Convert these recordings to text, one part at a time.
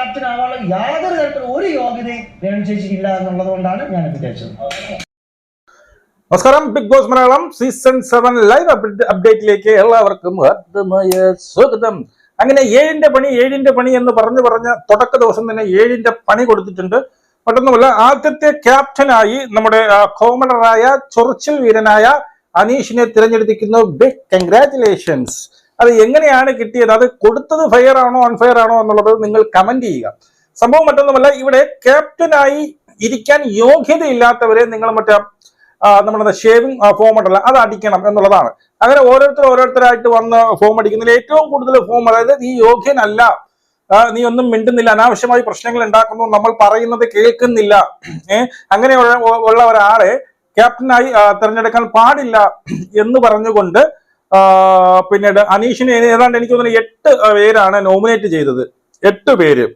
Captain ആവാനുള്ള യാതൊരു തരത്തിലുള്ള ഒരു യോഗ്യതയും രേണു ചേച്ചി ഇല്ല എന്നുള്ളത് കൊണ്ടാണ് ഞാൻ വിചാരിച്ചത്. നമസ്കാരം Big Boss Malayalam season seven live അപ്ഡേറ്റിലേക്ക് എല്ലാവർക്കും ഹർദ്ദമായ സ്വാഗതം. അങ്ങനെ ഏഴിന്റെ പണി ഏഴിന്റെ പണി എന്ന് പറഞ്ഞു പറഞ്ഞ തുടക്ക ദിവസം തന്നെ ഏഴിന്റെ പണി കൊടുത്തിട്ടുണ്ട്. മറ്റൊന്നുമല്ല ആദ്യത്തെ ക്യാപ്റ്റനായി നമ്മുടെ കോമണറായ ചൊറിച്ചിൽ വീരനായ അനീഷിനെ തിരഞ്ഞെടുത്തിരിക്കുന്നു. ബിഗ് കൺഗ്രാറ്റുലേഷൻസ് അത് എങ്ങനെയാണ് കിട്ടിയത്? അത് കൊടുത്തത് ഫെയർ ആണോ അൺഫെയർ ആണോ എന്നുള്ളത് നിങ്ങൾ കമന്റ് ചെയ്യുക. സംഭവം മറ്റൊന്നുമല്ല ഇവിടെ ക്യാപ്റ്റനായി ഇരിക്കാൻ യോഗ്യതയില്ലാത്തവരെ നിങ്ങൾ മറ്റേ നമ്മുടെ ഷേവിംഗ് ഫോം ഉണ്ടല്ലോ അത് അടിക്കണം എന്നുള്ളതാണ്. അങ്ങനെ ഓരോരുത്തർ ഓരോരുത്തരായിട്ട് വന്ന് ഫോം അടിക്കുന്നതിൽ ഏറ്റവും കൂടുതൽ ഫോം അതായത് നീ യോഗ്യനല്ല നീ ഒന്നും മിണ്ടുന്നില്ല അനാവശ്യമായി പ്രശ്നങ്ങൾ ഉണ്ടാക്കുന്നു നമ്മൾ പറയുന്നത് കേൾക്കുന്നില്ല ഏഹ് അങ്ങനെയുള്ള ഉള്ള ഒരാളെ ക്യാപ്റ്റനായി തിരഞ്ഞെടുക്കാൻ പാടില്ല എന്ന് പറഞ്ഞുകൊണ്ട് പിന്നീട് അനീഷിനെ ഏതാണ്ട് എനിക്ക് തോന്നുന്നു എട്ട് പേരാണ് നോമിനേറ്റ് ചെയ്തത്. എട്ട് പേര്.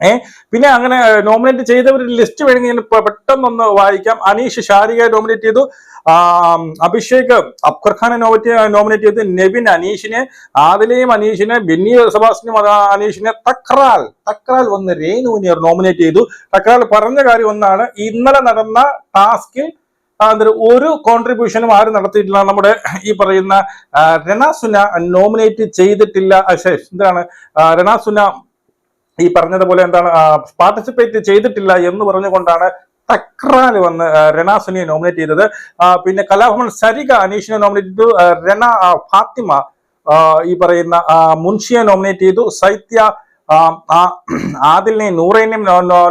ഏ പിന്നെ അങ്ങനെ നോമിനേറ്റ് ചെയ്തവരുടെ ലിസ്റ്റ് വേണമെങ്കിൽ ഞാൻ പെട്ടെന്നൊന്ന് വായിക്കാം. അനീഷ് ഷാരിക നോമിനേറ്റ് ചെയ്തു. അഭിഷേക് അബ്ഖർ ഖാനെ നോമിനേറ്റ് ചെയ്തു. നെവിൻ അനീഷിനെ ആദിലെയും അനീഷിനെ ബിന്നി സബാസിനും അനീഷിനെ തക്രാൽ തക്രാൽ വന്ന് രേണുവിനെ നോമിനേറ്റ് ചെയ്തു. തക്രാൽ പറഞ്ഞ കാര്യം ഒന്നാണ്. ഇന്നലെ നടന്ന ടാസ്കിൽ ഒരു കോൺട്രിബ്യൂഷനും ആരും നടത്തിയിട്ടില്ല. നമ്മുടെ ഈ പറയുന്ന രണാസുന നോമിനേറ്റ് ചെയ്തിട്ടില്ല. എന്താണ്? രണാസുന ഈ പറഞ്ഞതുപോലെ എന്താണ്? പാർട്ടിസിപ്പേറ്റ് ചെയ്തിട്ടില്ല എന്ന് പറഞ്ഞുകൊണ്ടാണ് തക്രാൽ വന്ന് രണാസുനിയെ നോമിനേറ്റ് ചെയ്തത്. പിന്നെ കലാഭവൻ സരിക അനീഷിനെ നോമിനേറ്റ് ചെയ്തു. രണ ഫാത്തിമ ഈ പറയുന്ന മുൻഷിയെ നോമിനേറ്റ് ചെയ്തു. സൈത്യ ആദിലിനെ നൂറേനെയും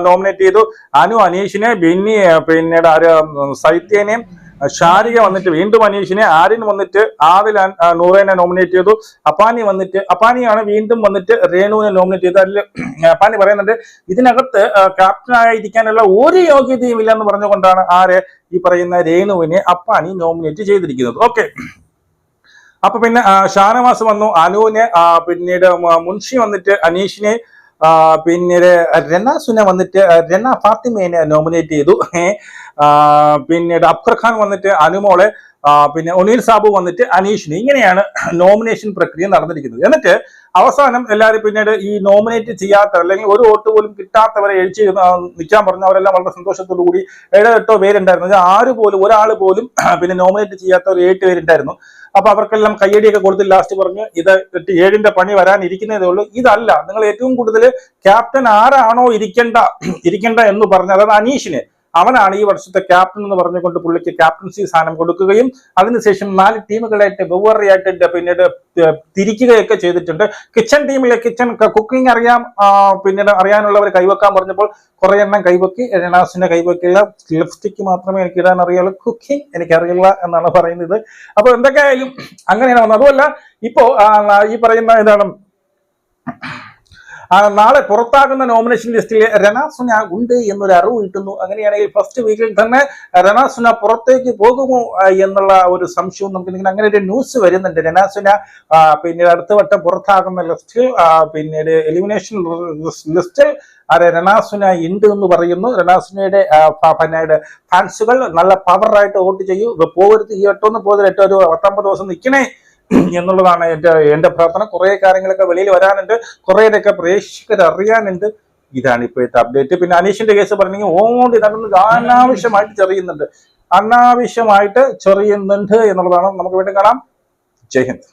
നോമിനേറ്റ് ചെയ്തു. അനു അനീഷിനെ ബിന്നി പിന്നീട് ആര് സൈത്യനെയും ഷാരിക വന്നിട്ട് വീണ്ടും അനീഷിനെ ആര്യൻ വന്നിട്ട് ആദിൽ നൂറേനെ നോമിനേറ്റ് ചെയ്തു. അപ്പാനി വന്നിട്ട് അപ്പാനിയാണ് വീണ്ടും വന്നിട്ട് രേണുവിനെ നോമിനേറ്റ് ചെയ്തത്. അതിൽ അപ്പാനി പറയുന്നുണ്ട് ഇതിനകത്ത് ക്യാപ്റ്റനായിരിക്കാനുള്ള ഒരു യോഗ്യതയും ഇല്ലെന്ന് പറഞ്ഞുകൊണ്ടാണ് ആര് ഈ പറയുന്ന രേണുവിനെ അപ്പാനി നോമിനേറ്റ് ചെയ്തിരിക്കുന്നത്. ഓക്കെ അപ്പൊ പിന്നെ ഷാനവാസ് വന്നു. അനുവിനെ പിന്നീട് മുൻഷി വന്നിട്ട് അനീഷിനെ പിന്നീട് പിന്നീട് സുന വന്നിട്ട് രന ഫാത്തിമേനെ നോമിനേറ്റ് ചെയ്തു. പിന്നീട് അബ്ഖർ ഖാൻ വന്നിട്ട് അനുമോളെ പിന്നെ ഒനീൽ സാബു വന്നിട്ട് അനീഷിനെ. ഇങ്ങനെയാണ് നോമിനേഷൻ പ്രക്രിയ നടന്നിരിക്കുന്നത്. എന്നിട്ട് അവസാനം എല്ലാവരും പിന്നീട് ഈ നോമിനേറ്റ് ചെയ്യാത്ത അല്ലെങ്കിൽ ഒരു വോട്ട് പോലും കിട്ടാത്തവരെ എഴുതി നിൽക്കാൻ പറഞ്ഞു. അവരെല്ലാം വളരെ സന്തോഷത്തോടു കൂടി ഏഴോ എട്ടോ പേരുണ്ടായിരുന്നു. ആര് പോലും ഒരാൾ പോലും പിന്നെ നോമിനേറ്റ് ചെയ്യാത്ത ഒരു ഏഴ് പേരുണ്ടായിരുന്നു. അപ്പൊ അവർക്കെല്ലാം കയ്യടിയൊക്കെ കൊടുത്ത് ലാസ്റ്റ് പറഞ്ഞ് ഇത് ഏഴിന്റെ പണി വരാനിരിക്കുന്നതേ ഉള്ളൂ. ഇതല്ല നിങ്ങൾ ഏറ്റവും കൂടുതൽ ക്യാപ്റ്റൻ ആരാണോ ഇരിക്കേണ്ട ഇരിക്കേണ്ട എന്ന് പറഞ്ഞ അതായത് അനീഷിന് അവനാണ് ഈ വർഷത്തെ ക്യാപ്റ്റൻ എന്ന് പറഞ്ഞുകൊണ്ട് പുള്ളിക്ക് ക്യാപ്റ്റൻസി സ്ഥാനം കൊടുക്കുകയും അതിനുശേഷം നാല് ടീമുകളായിട്ട് വെവ്വേറെയായിട്ട് പിന്നീട് തിരിക്കുകയൊക്കെ ചെയ്തിട്ടുണ്ട്. കിച്ചൺ ടീമിലെ കിച്ചൺ കുക്കിംഗ് അറിയാം പിന്നീട് അറിയാനുള്ളവർ കൈവെക്കാൻ പറഞ്ഞപ്പോൾ കുറെ എണ്ണം കൈവക്കി. രണാസിന്റെ കൈവക്കില്ല. ലിപ്സ്റ്റിക് മാത്രമേ എനിക്ക് ഇടാൻ അറിയുള്ളൂ. കുക്കിംഗ് എനിക്കറിയില്ല എന്നാണ് പറയുന്നത്. അപ്പൊ എന്തൊക്കെയായാലും അങ്ങനെയാണ് വന്നത്. അതുമല്ല ഇപ്പോ ഈ പറയുന്ന എന്താണ് നാളെ പുറത്താകുന്ന നോമിനേഷൻ ലിസ്റ്റിൽ രണാസുന ഉണ്ട് എന്നൊരു അറിവ് കിട്ടുന്നു. അങ്ങനെയാണെങ്കിൽ ഫസ്റ്റ് വീക്കിൽ തന്നെ രണാസുന പുറത്തേക്ക് പോകുമോ എന്നുള്ള ഒരു സംശയവും നമുക്ക് അങ്ങനെ ഒരു ന്യൂസ് വരുന്നുണ്ട്. രണാസുന പിന്നീട് അടുത്ത വട്ടം പുറത്താകുന്ന ലിസ്റ്റിൽ പിന്നീട് എലിമിനേഷൻ ലിസ്റ്റിൽ ആരെ രണാസുന ഉണ്ട് എന്ന് പറയുന്നു. രണാസുനയുടെ പിന്നീട് ഫാൻസുകൾ നല്ല പവറായിട്ട് വോട്ട് ചെയ്യൂ. പോകരുത്. ഈ എട്ടൊന്ന് പോകരുത്. എട്ടോ ഒരു പത്തൊമ്പത് ദിവസം നിൽക്കണേ. എന്നുള്ളതാണ് എന്റെ എന്റെ പ്രാർത്ഥന. കുറേ കാര്യങ്ങളൊക്കെ വെളിയിൽ വരാനുണ്ട്. കുറേയൊക്കെ പ്രേക്ഷകർ അറിയാനുണ്ട് ഇതാണ് ഇപ്പോഴത്തെ അപ്ഡേറ്റ് പിന്നെ അനീഷിന്റെ കേസ് പറഞ്ഞെങ്കിൽ ഓണ്ട് നടന്ന് അനാവശ്യമായിട്ട് ചെറിയുന്നുണ്ട്. അനാവശ്യമായിട്ട് ചെറിയുന്നുണ്ട് എന്നുള്ളതാണ്. നമുക്ക് വീണ്ടും കാണാം. ജയ് ഹിന്ദ്.